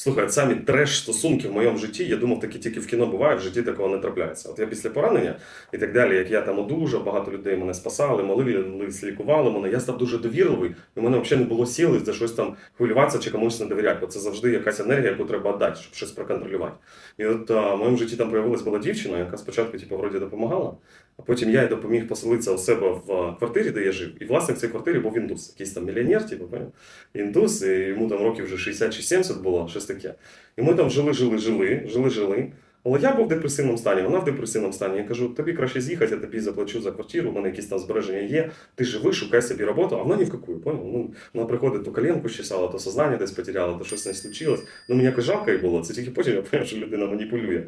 Слухай, самі треш стосунки в моєму житті, я думав, такі тільки в кіно бувають, в житті такого не трапляється. От я після поранення і так далі, як я там одужав, багато людей мене спасали, молились, лікували мене. Я став дуже довірливий, і в мене взагалі не було сили за щось там хвилюватися чи комусь не довіряти, бо це завжди якась енергія, яку треба віддати, щоб щось проконтролювати. І от а, в моєму житті там появилась була дівчина, яка спочатку, типу, вроді допомагала, а потім я їй допоміг поселитися у себе в квартирі, де я жив. І власник цій квартирі був індус, якийсь там мільйонер, типу, індус, і йому там років вже 60 чи 70 було, таке. І ми там жили, жили, жили, жили, жили. Але я був в депресивному стані, вона в депресивному стані. Я кажу, тобі краще з'їхати, я тобі заплачу за квартиру, у мене якісь там збереження є. Ти живи, шукай собі роботу, а вона ні в какую, понял? Ну, вона приходить, то коленку щесала, то сознання десь потеряла, то щось не случилось. Ну, мені якось жалко їй було, це тільки потім я поняв, що людина маніпулює.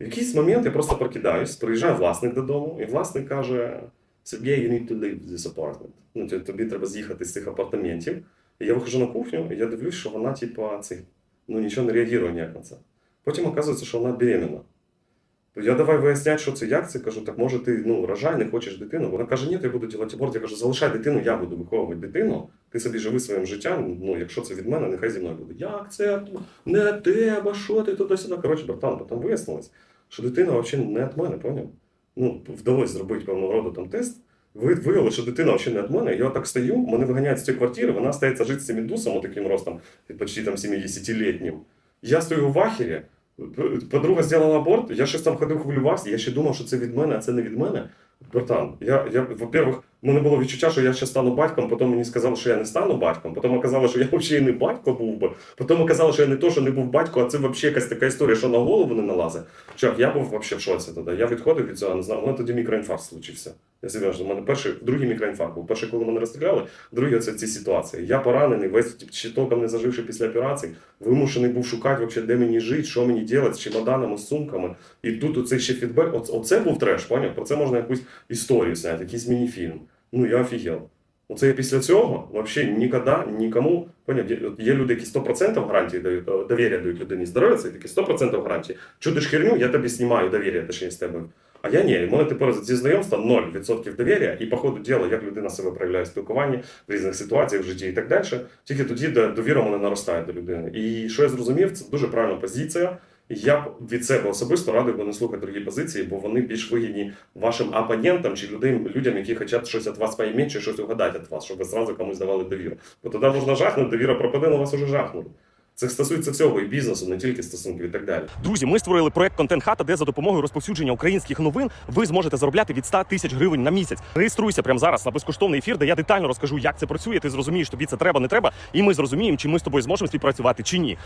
В якийсь момент я просто прокидаюсь, приїжджає власник додому, і власник каже: Сергій, you need to leave this apartment. Ну, тобі- треба з'їхати з цих апартаментів. І я виходжу на кухню, і я дивлюсь, що вона, типа, цей, ну нічого не реагує ніяк на це. Потім оказується, що вона беременна. Я давай виясняти, що це, як це. Кажу, так може ти ну, рожай, не хочеш дитину. Вона каже, ні, я буду робити аборт. Я кажу, залишай дитину, я буду виховувати дитину. Ти собі живи своїм життям. Ну, якщо це від мене, нехай зі мною буде. Як це не тебе, що ти туди-сюди? Коротше, братан, потім вияснилось, що дитина взагалі не від мене, поняв? Ну, вдалося зробити певного роду там тест. Ви виявили, що дитина взагалі не від мене. Я так стою, мене виганяють з цієї квартири, вона стається жити з цим індусом, таким ростом, почти там 70-літнім. Я стою в ахері, подруга зробила аборт, я щось там ходив, хвилювався, я ще думав, що це від мене, а це не від мене. Братан, я, я во-первых, мене було відчуття, що я ще стану батьком, потім мені сказали, що я не стану батьком, потім оказалося, що я взагалі не батько був би, потім оказалося, що я не то, що не був батько, а це взагалі якась така історія, що на голову не налазить. Чувак, я був взагалі в шоці тоді. Я відходив від цього, не знав, у тоді мікроінфаркт случився. Я серйозно, у мене перший, другий мікроінфаркт був. Перший, коли мене розстріляли, другий оце ці ситуації. Я поранений, весь тип, ще толком не заживши після операції, вимушений був шукати, вообще, де мені жити, що мені робити з чемоданами, з сумками. І тут оцей ще фідбек, оце був треш, поняв? Про це можна якусь історію зняти, якийсь мініфільм. Ну я офігел. Оце після цього взагалі ніколи нікому поняв, є, люди, які 100% гарантії дають, е, довір'я дають людині здоров'я, це такі 100% гарантії. Чудиш херню, я тобі знімаю довір'я, точніше з тебе. А я ні, мене тепер зі знайомства 0% довір'я, і по ходу діла, як людина себе проявляє в спілкуванні в різних ситуаціях в житті і так далі. Тільки тоді довіра мене наростає до людини. І що я зрозумів, це дуже правильна позиція. Я б від себе особисто радив би не слухати другі позиції, бо вони більш вигідні вашим опонентам чи людям, людям, які хочуть щось від вас поймати, чи щось угадати від вас, щоб ви зразу комусь давали довіру. Бо тоді можна жахнути, довіра пропаде, на вас уже жахнули. Це стосується всього і бізнесу, не тільки стосунків і так далі. Друзі, ми створили проект Контент Хата, де за допомогою розповсюдження українських новин ви зможете заробляти від 100 тисяч гривень на місяць. Реєструйся прямо зараз на безкоштовний ефір, де я детально розкажу, як це працює. Ти зрозумієш, тобі це треба, не треба, і ми зрозуміємо, чи ми з тобою зможемо співпрацювати чи ні.